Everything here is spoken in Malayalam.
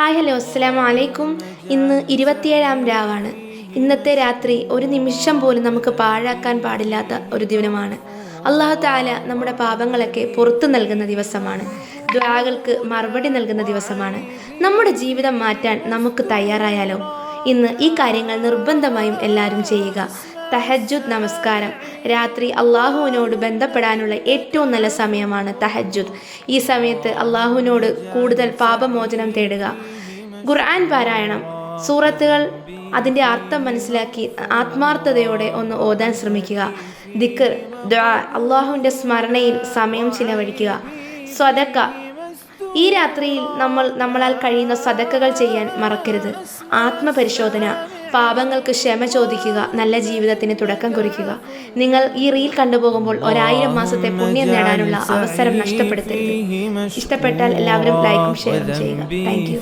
ഹായ് ഹലോ അസ്സലാം വലൈക്കും ഇന്ന് ഇരുപത്തിയേഴാം രാവാണ്. ഇന്നത്തെ രാത്രി ഒരു നിമിഷം പോലും നമുക്ക് പാഴാക്കാൻ പാടില്ലാത്ത ഒരു ദിനമാണ്. അള്ളാഹു താല നമ്മുടെ പാപങ്ങളൊക്കെ പുറത്തു നൽകുന്ന ദിവസമാണ്. ദ്വാകൾക്ക് മറുപടി നൽകുന്ന ദിവസമാണ്. നമ്മുടെ ജീവിതം മാറ്റാൻ നമുക്ക് തയ്യാറായാലോ? ഇന്ന് ഈ കാര്യങ്ങൾ നിർബന്ധമായും എല്ലാവരും ചെയ്യുക. തഹജുദ് നമസ്കാരം. രാത്രി അള്ളാഹുവിനോട് ബന്ധപ്പെടാനുള്ള ഏറ്റവും നല്ല സമയമാണ് തഹജ്ജുദ്. ഈ സമയത്ത് അള്ളാഹുവിനോട് കൂടുതൽ പാപമോചനം തേടുക. ഖുർആൻ പാരായണം. സൂറത്തുകൾ അതിന്റെ അർത്ഥം മനസ്സിലാക്കി ആത്മാർത്ഥതയോടെ ഒന്ന് ഓതാൻ ശ്രമിക്കുക. ദിക്കർ അള്ളാഹുവിന്റെ സ്മരണയിൽ സമയം ചിലവഴിക്കുക. സ്വതക്ക ഈ രാത്രിയിൽ നമ്മൾ നമ്മളാൽ കഴിയുന്ന സദക്കകൾ ചെയ്യാൻ മറക്കരുത്. ആത്മപരിശോധന. പാപങ്ങൾക്ക് ക്ഷമ ചോദിക്കുക നല്ല ജീവിതത്തിന് തുടക്കം കുറിക്കുക. നിങ്ങൾ ഈ റീൽ കണ്ടുപോകുമ്പോൾ ഒരായിരം മാസത്തെ പുണ്യം നേടാനുള്ള അവസരം നഷ്ടപ്പെടുത്തരുത്. ഇഷ്ടപ്പെട്ടാൽ എല്ലാവരും ലൈക്കും ഷെയറും ചെയ്യുക. താങ്ക്